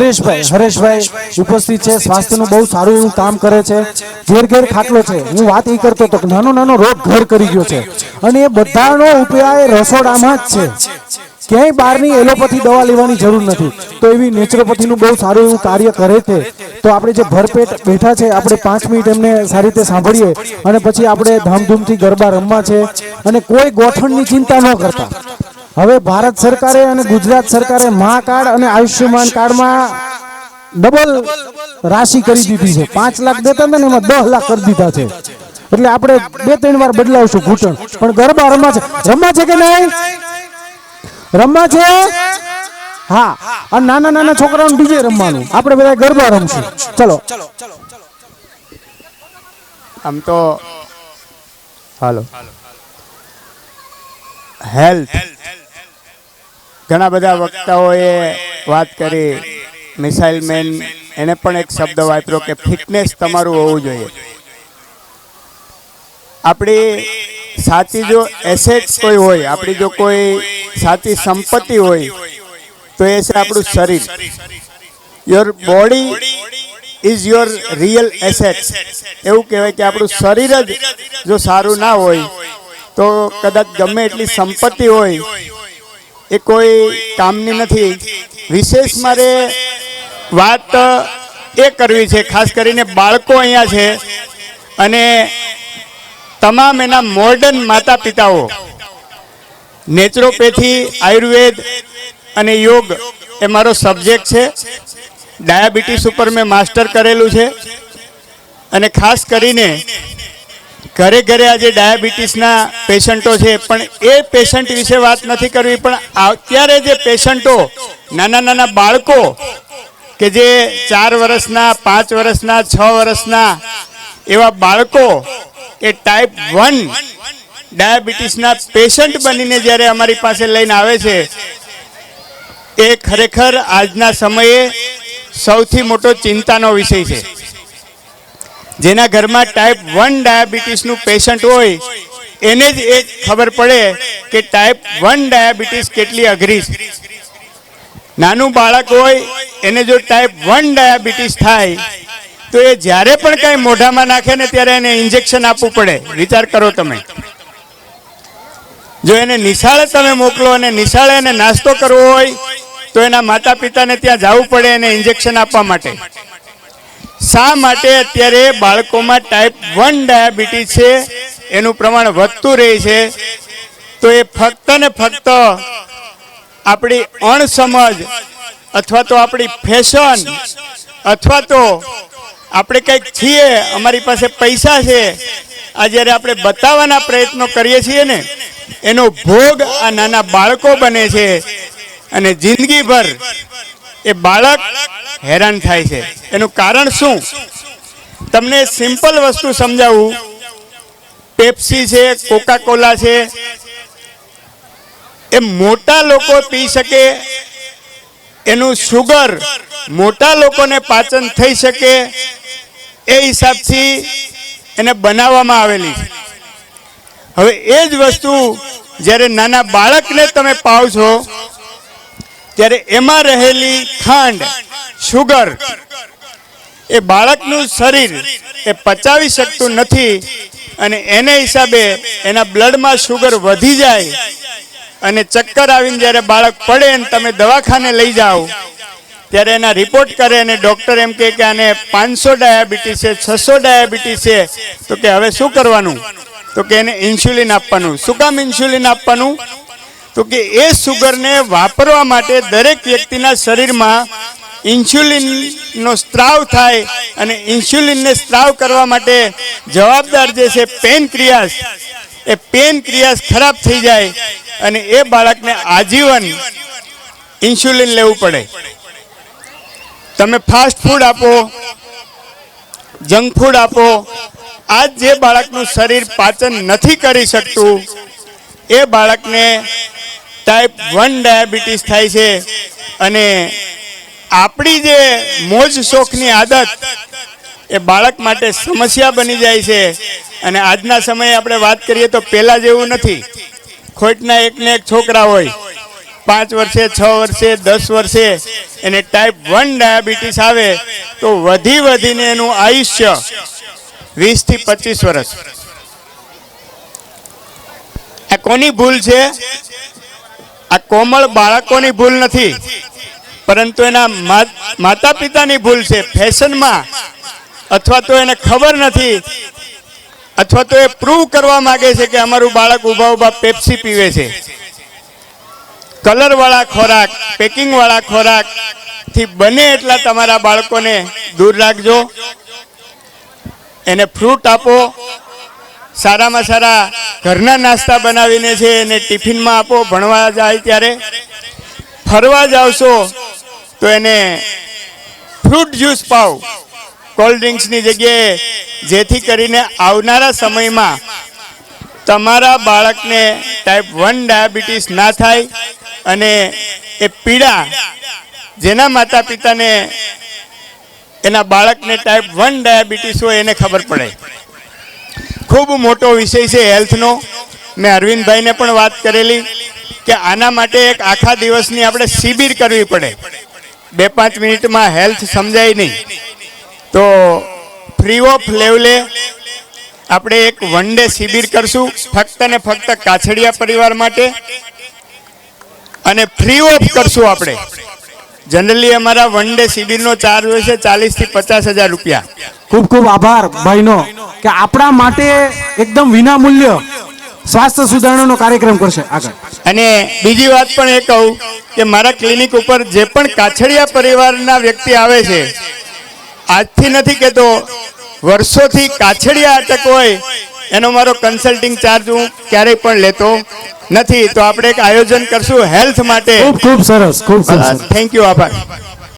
હરેશભાઈ હરેશભાઈ ઉપસ્થિત છે, સ્વાસ્થ્યનું બહુ સારું કામ કરે છે. ઘેર ઘેર ખાટલો છે. હું વાત એ કરતો હતો નાનો નાનો રોગ ઘર કરી ગયો છે. અને એ બધાનો ઉપાય રસોડામાં જ છે. ક્યાંય બહારની એલોપેથી દવા લેવાની જરૂર નથી. તો એવી નેચરોપેથીનું બહુ સારું એવું કાર્ય કરે છે. તો આપણે જે ભરપેટ બેઠા છે, આપણે પાંચ મિનિટ એમને સારી રીતે સાંભળીએ અને પછી આપણે ધામધૂમથી ગરબા રમવા છે. અને કોઈ ગોઠણની ચિંતા ન કરતા. હવે ભારત સરકારે અને ગુજરાત સરકારે મા કાર્ડ અને આયુષ્યમાન કાર્ડમાં ડબલ રાશિ કરી દીધી છે. પાંચ લાખ દેતા હતા ને એમાં દસ લાખ કરી દીધા છે. એટલે આપણે બે, ત્રણ વાર બદલાવશું ઘૂંટણ. પણ ગરબા રમવા છે. રમવા છે કે નહીં? રમવા છે? હા. અને નાના નાના છોકરાઓને બીજે રમવાનું. આપણે બધા ગરબા રમશું. ચલો. આમ તો, હાલો. હેલ્થ ઘણા બધા વક્તાઓએ વાત કરી. મિસાઇલ મેન એને પણ એક શબ્દ વાપર્યો કે ફિટનેસ તમારું હોવું જોઈએ. આપણી સાચી જો એસેટ્સ કોઈ હોય આપણી જો કોઈ સાચી સંપત્તિ હોય તો એ છે આપણું શરીર. Your body is your real asset એવું કહેવાય કે આપણું શરીર જ જો સારું ના હોય તો કદાચ ગમે એટલી સંપત્તિ હોય. એ કોઈ કામની નથી. વિશેષ મારે વાત એ કરવી છે, ખાસ કરીને બાળકો અહીંયા છે અને તમામ એના મોર્ડન માતા પિતાઓ નેચરોપેથી, આયુર્વેદ અને યોગ એ મારો સબ્જેક્ટ છે. ડાયાબિટીસ ઉપર મેં માસ્ટર કરેલું છે. અને ખાસ કરીને ઘરે ઘરે આજે ડાયાબિટીસના પેશન્ટો છે, પણ એ પેશન્ટ વિશે વાત નથી કરવી, પણ અત્યારે જે પેશન્ટો, નાના નાના બાળકો કે જે ચાર વર્ષના, પાંચ વર્ષના, છ વર્ષના એવા બાળકો એ ટાઈપ વન ડાયાબિટીસના પેશન્ટ બનીને જ્યારે અમારી પાસે લઈને આવે છે, એ ખરેખર આજના સમયે સૌથી મોટો ચિંતાનો વિષય છે. જેના ઘરમાં ટાઈપ વન ડાયાબિટીસનું પેશન્ટ હોય, એને જ એ ખબર પડે કે ટાઈપ વન ડાયાબિટીસ કેટલી અઘરી નાનું બાળક હોય, એને જો ટાઈપ વન ડાયાબિટીસ થાય, તો એ જ્યારે પણ કાંઈ મોઢામાં નાખે ને ત્યારે એને ઇન્જેક્શન આપવું પડે. વિચાર કરો તમે. જો એને નિશાળે તમે મોકલો અને નિશાળે એને નાસ્તો કરવો હોય, તો એના માતા પિતાને ત્યાં જવું પડે એને ઇન્જેક્શન આપવા માટે. શા માટે અત્યારે બાળકોમાં ટાઈપ વન ડાયાબિટીસ છે? એનું પ્રમાણ વધતું રહે છે. તો એ ફક્ત ને ફક્ત આપણી અણસમજ અથવા તો આપણી ફેશન અથવા તો આપણે કંઈક છીએ, અમારી પાસે પૈસા છે, આ જ્યારે આપણે બતાવવાના પ્રયત્નો કરીએ છીએ ને, એનો ભોગ આ નાના બાળકો બને છે. અને જિંદગીભર એ બાળક હેરાન થાય છે. એનું કારણ શું? તમને સિમ્પલ વસ્તુ સમજાવું. પેપ્સી છે કોકા કોલા છે. એ મોટા લોકો પી શકે, એનું શુગર મોટા લોકોને પાચન થઈ શકે, એ હિસાબથી એને બનાવવામાં આવેલી. છે હવે એ જ વસ્તુ જ્યારે નાના બાળકને તમે પાવ છો ત્યારે એમાં રહેલી ખાંડ શુગર એ બાળકનું શરીર એ પચાવી શકતું નથી અને એને હિસાબે એના બ્લડમાં શુગર વધી જાય અને ચક્કર આવીને જ્યારે બાળક પડે અને તમે દવાખાને લઈ જાઓ, ત્યારે એના રિપોર્ટ કરે અને ડૉક્ટર એમ કે આને પાંચસો ડાયાબિટીસ છે, છસો ડાયાબિટીસ છે. તો કે હવે શું કરવાનું? તો કે એને ઇન્સ્યુલિન આપવાનું. શું કામ ઇન્સ્યુલિન આપવાનું? તો કે એ સુગરને વાપરવા માટે દરેક વ્યક્તિના શરીરમાં ઇન્સ્યુલિનનો સ્ત્રાવ થાય અને ઇન્સ્યુલિનને સ્ત્રાવ કરવા માટે જવાબદાર જે છે પેન ક્રિયાસ. એ પેન ક્રિયાસ ખરાબ થઈ જાય અને એ બાળકને આજીવન ઇન્સ્યુલિન લેવું પડે. તમે ફાસ્ટ ફૂડ આપો, જંક ફૂડ આપો, આજ જે બાળકનું શરીર પાચન નથી કરી શકતું, એ બાળકને ટાઈપ વન ડાયાબિટીસ થાય છે અને આપણી જે મોજ શોખની આદત એ બાળક માટે સમસ્યા બની જાય છે. અને આજના સમયે આપણે વાત કરીએ તો પહેલાં જેવું નથી. ખોટના એકને એક છોકરા હોય, પાંચ વર્ષે, છ વર્ષે, દસ વર્ષે એને ટાઈપ વન ડાયાબિટીસ આવે તો વધી વધીને એનું આયુષ્ય વીસથી પચીસ વર્ષ. આ કોની ભૂલ છે? આ કોમળ બાળકોની ભૂલ નથી. પરંતુ એના માતા પિતાની ભૂલ છે. ફેશનમાં અથવા તો એને ખબર નથી, અથવા તો એ પ્રૂવ કરવા માંગે છે કે અમારું બાળક ઊભા ઊભા પેપ્સી પીવે છે. કલરવાળા ખોરાક, પેકિંગવાળા ખોરાકથી બને એટલા તમારા બાળકોને દૂર રાખજો. એને ફ્રૂટ આપો, સારામાં સારા ઘરના નાસ્તા બનાવીને છે એને ટિફિનમાં આપો, ભણવા જાય ત્યારે. ફરવા જાવશો તો એને ફ્રૂટ જ્યુસ પાવ કોલ્ડ ડ્રિંક્સની જગ્યાએ જેથી કરીને આવનારા સમયમાં તમારા બાળકને ટાઈપ વન ડાયાબિટીસ ના થાય અને એ પીડા જેના માતા પિતાને એના બાળકને ટાઈપ વન ડાયાબિટીસ હોય એને ખબર પડે. ખૂબ મોટો વિષય છે હેલ્થનો મેં અરવિંદભાઈને પણ વાત કરેલી કે આના માટે એક આખા દિવસની આપણે શિબિર કરવી પડે. બે પાંચ મિનિટમાં હેલ્થ સમજાય નહીં. તો ફ્રી ઓફ લેવલે આપણે એક વન ડે શિબિર કરશું, ફક્ત ને ફક્ત કાછડિયા પરિવાર માટે. અને ફ્રી ઓફ કરશું આપણે. જનરલી અમારા વન ડે શિબિરનો ચાર્જ હોય છે ચાલીસથી પચાસ હજાર રૂપિયા. ખૂબ ખૂબ આભાર, ભાઈનો, કે આપણા માટે એકદમ વિના મૂલ્ય સ્વાસ્થ્ય સુધારણાનો કાર્યક્રમ કરશે. આગળ. અને બીજી વાત પણ એ કહું કે મારા ક્લિનિક ઉપર જે પણ કાછડિયા પરિવારના વ્યક્તિ આવે છે આજથી નથી કહેતો વર્ષોથી કાછડિયા અટક હોય એનો મારો કન્સલ્ટિંગ ચાર્જ હું ક્યારેય પણ લેતો નથી. તો આપણે એક આયોજન કરશું હેલ્થ માટે. ખૂબ ખૂબ સરસ ખૂબ સરસ. થેન્ક યુ આભાર.